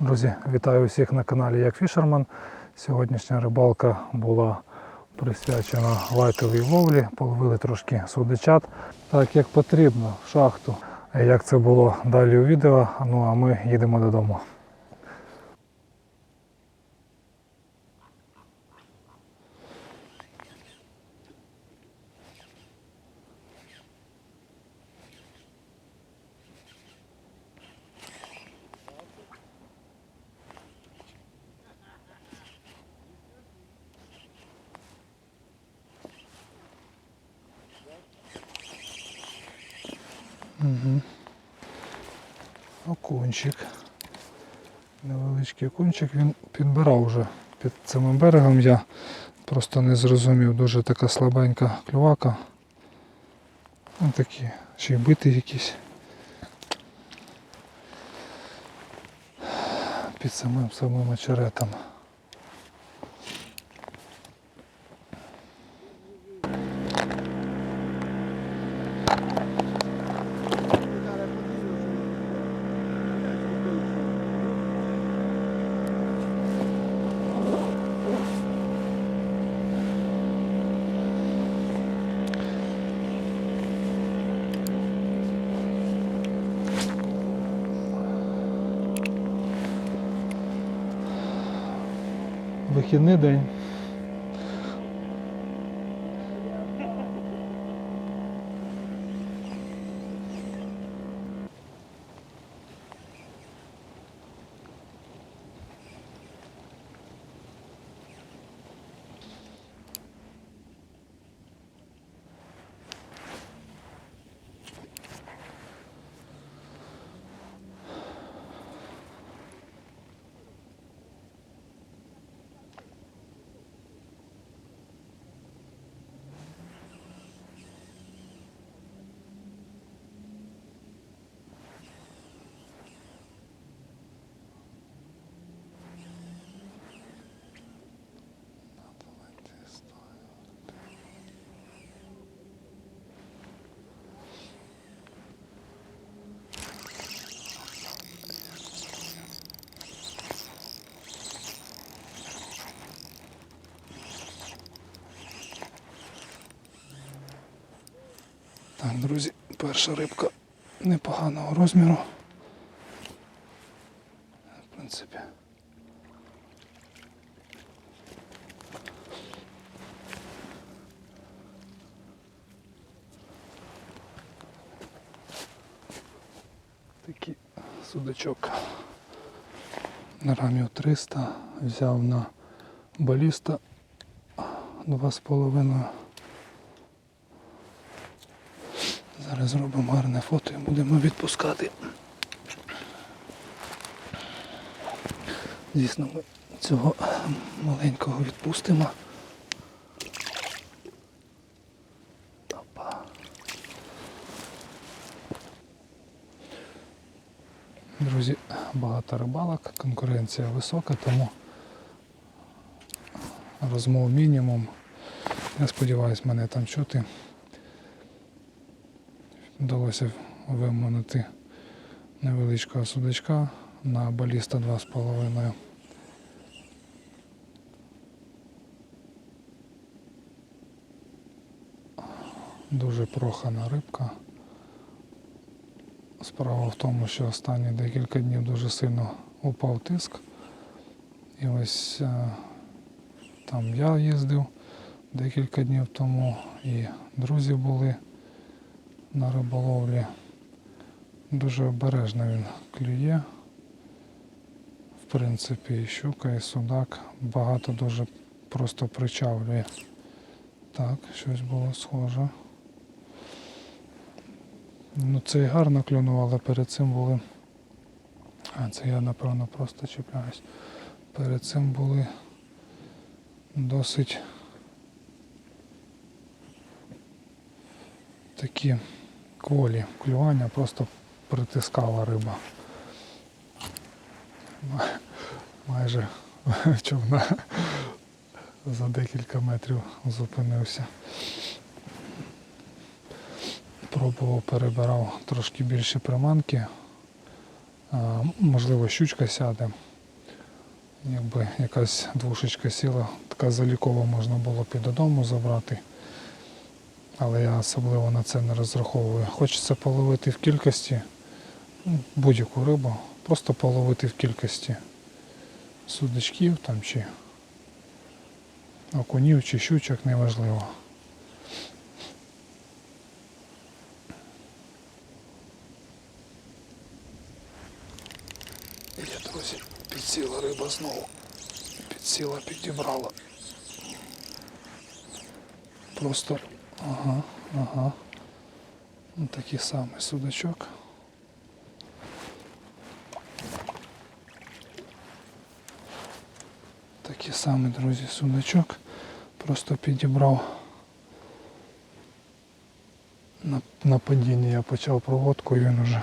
Друзі, вітаю всіх на каналі Як Фішерман. Сьогоднішня рибалка була присвячена лайтовій ловлі. Половили трошки судичат, так як потрібно, в шахту. Як це було далі у відео. Ну а ми їдемо додому. Угу. Окунчик. Невеличкий окунчик, він підбирав вже під цим берегом. Я просто не зрозумів, дуже така слабенька клювака. Ось такі, ще й битий якийсь. Під самим самим очеретом. Вихідний друзі, перша рибка непоганого розміру. В принципі. Такий судачок на рамів 300 взяв на баліста 2,5. Зараз зробимо гарне фото і будемо відпускати. Звісно, ми цього маленького відпустимо. Друзі, багато рибалок, конкуренція висока, тому розмов мінімум. Я сподіваюся, мене там чути. Вдалося виманити невеличкого судачка на баліста 2,5. Дуже прохана рибка. Справа в тому, що останні декілька днів дуже сильно упав тиск. І ось е, там я їздив декілька днів тому і друзі були на риболовлі. Дуже обережно він клює. В принципі, і щука, і судак. Багато дуже просто причавлює. Так, щось було схоже. Ну це і гарно клюнув, але перед цим були. А, це я напевно просто чіпляюсь. Перед цим були досить такі кволі клювання, просто притискала риба. Майже човна за декілька метрів зупинився. Пробував, перебирав трошки більше приманки. Можливо, щучка сяде. якби якась двушечка сіла, така залікова можна було і додому забрати. Але я особливо на це не розраховую. Хочеться половити в кількості будь-яку рибу, просто половити в кількості судачків там чи окунів чи щучок, неважливо. Є, друзі, підсіла риба знову. Підсіла, підібрала. Просто ага, ага. Ну, Такий самий судачок. Такий самий, друзі, судачок. Просто підібрав на, на падінні я почав проводку і він уже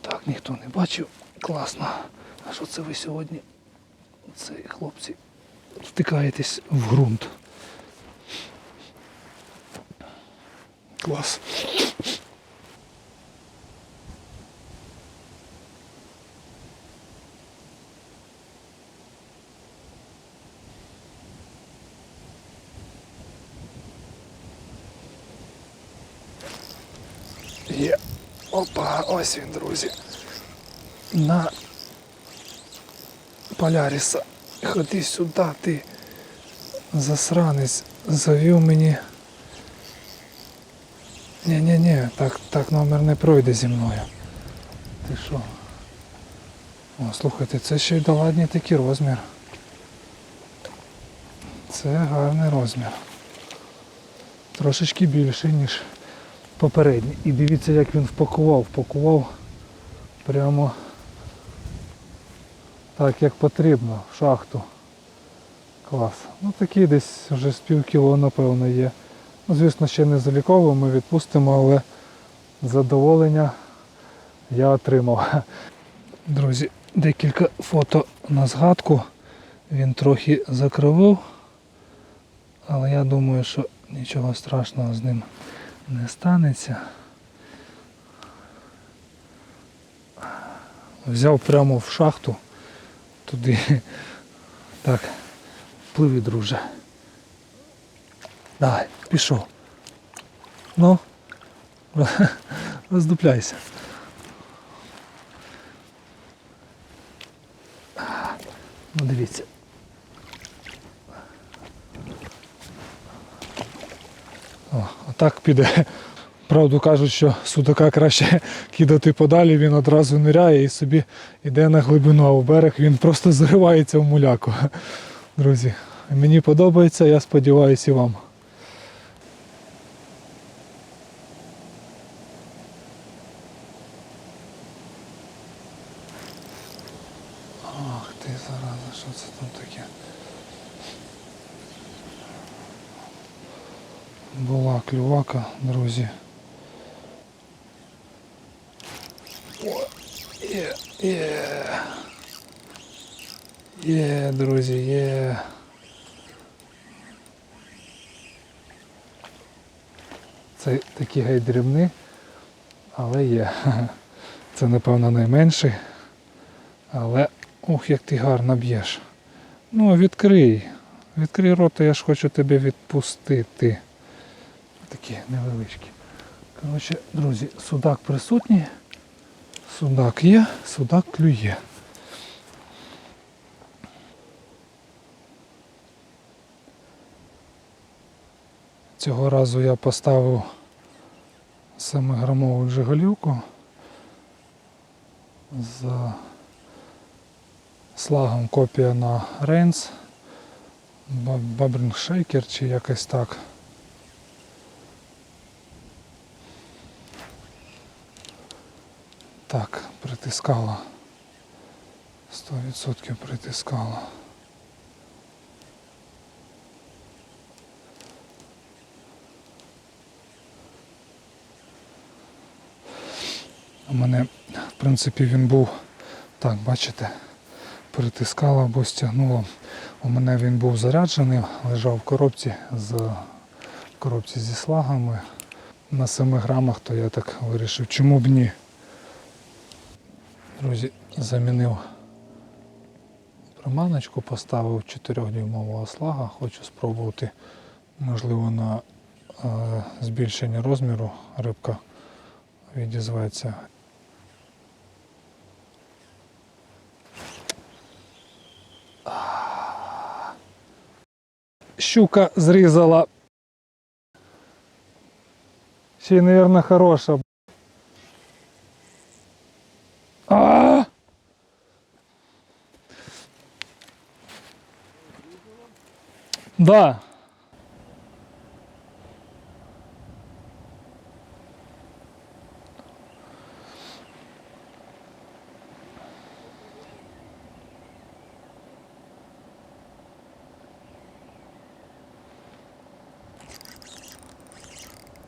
так ніхто не бачив. Класно. А що це ви сьогодні? Це хлопці втикаєтесь в ґрунт. Клас. Є. Опа, ось він, друзі. На Поляріса. Ходи сюди, ти засранець. Завів мені. Ні-ні-ні, так, так номер не пройде зі мною. Ти що? О, слухайте, це ще й доладний такий розмір. Це гарний розмір. Трошечки більший, ніж попередній. І дивіться, як він впакував. Впакував прямо так, як потрібно, в шахту. Клас. Ну такий десь вже з пів кіло, напевно, є. Ну, звісно, ще не заліково, ми відпустимо, але задоволення я отримав. Друзі, декілька фото на згадку. Він трохи закривив, але я думаю, що нічого страшного з ним не станеться. Взяв прямо в шахту туди. Так, пливи, друже. Давай, пішов. Ну, роздупляйся. Ну дивіться. О, отак піде. Правду кажуть, що судака краще кидати подалі, він одразу ниряє і собі йде на глибину, а в берег він просто заривається в муляку. Друзі, мені подобається, я сподіваюся і вам. Ах ти зараза, що це там таке? Була клювака, друзі. О, є, є. Є, друзі, є. Це такі гай дрібні, але є. Це напевно найменший. Але ух, як ти гарно б'єш. Ну, відкрий. Відкрий рота, я ж хочу тебе відпустити. Такі невеличкі. Коротше, друзі, судак присутній. Судак є, судак клює. Цього разу я поставив 7-грамову джиголівку з слагом копія на Рейнс, Бабринг Шейкер чи якось так. Так, притискала. 100% притискала. У мене, в принципі, він був, так, бачите, притискала або стягнула. У мене він був заряджений, лежав в коробці з в коробці зі слагами. На 7 грамах, то я так вирішив, чому б ні. Друзі, замінив приманочку, поставив 4-дюймового слага, хочу спробувати, можливо, на е, збільшення розміру рибка відізветься. Щука зрізала. Ще й, мабуть, хороша. Да.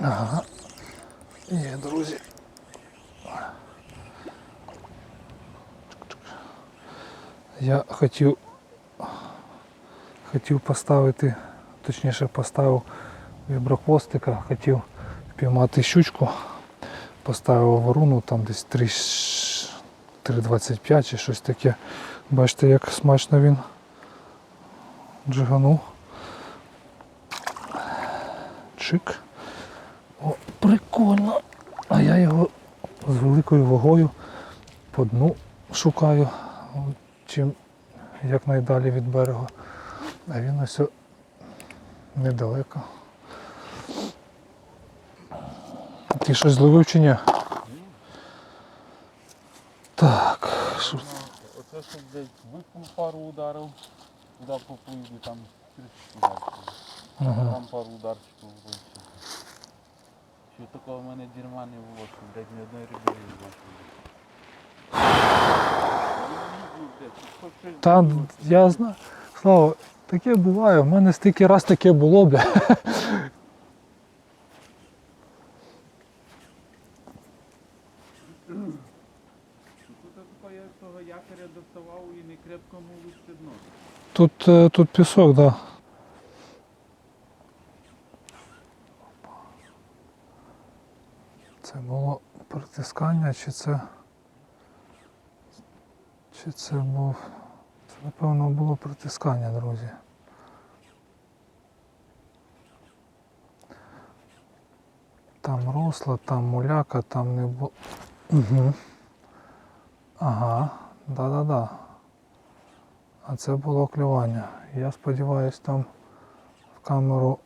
Ага. Є, друзі. Я хотів Хотів поставити, точніше поставив віброхвостика, хотів піймати щучку, поставив воруну там десь 3 3,25 чи щось таке. Бачите, як смачно він джиганув. Чик. О, прикольно. А я його з великою вагою по дну шукаю, чим якнайдалі від берега. А він ось недалеко. Ти щось зловив чи ні? Так, що Оце щоб десь викинув пару ударів, туди поплив і там трішки. Ага. Там пару ударчиків вийшло. Що такого в мене дерьма не було, що блядь, ні одної риби не було. Та я знаю. Слава, таке буває. У мене стільки раз таке було, дно. Тут, е, тут пісок, так. Да. Це було притискання, чи це. Чи це був. Напевно було притискання, друзі. Там росло, там муляка, там не було. Угу. Ага, да-да-да. А це було клювання. Я сподіваюся, там в камеру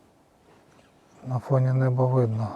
на фоні неба видно.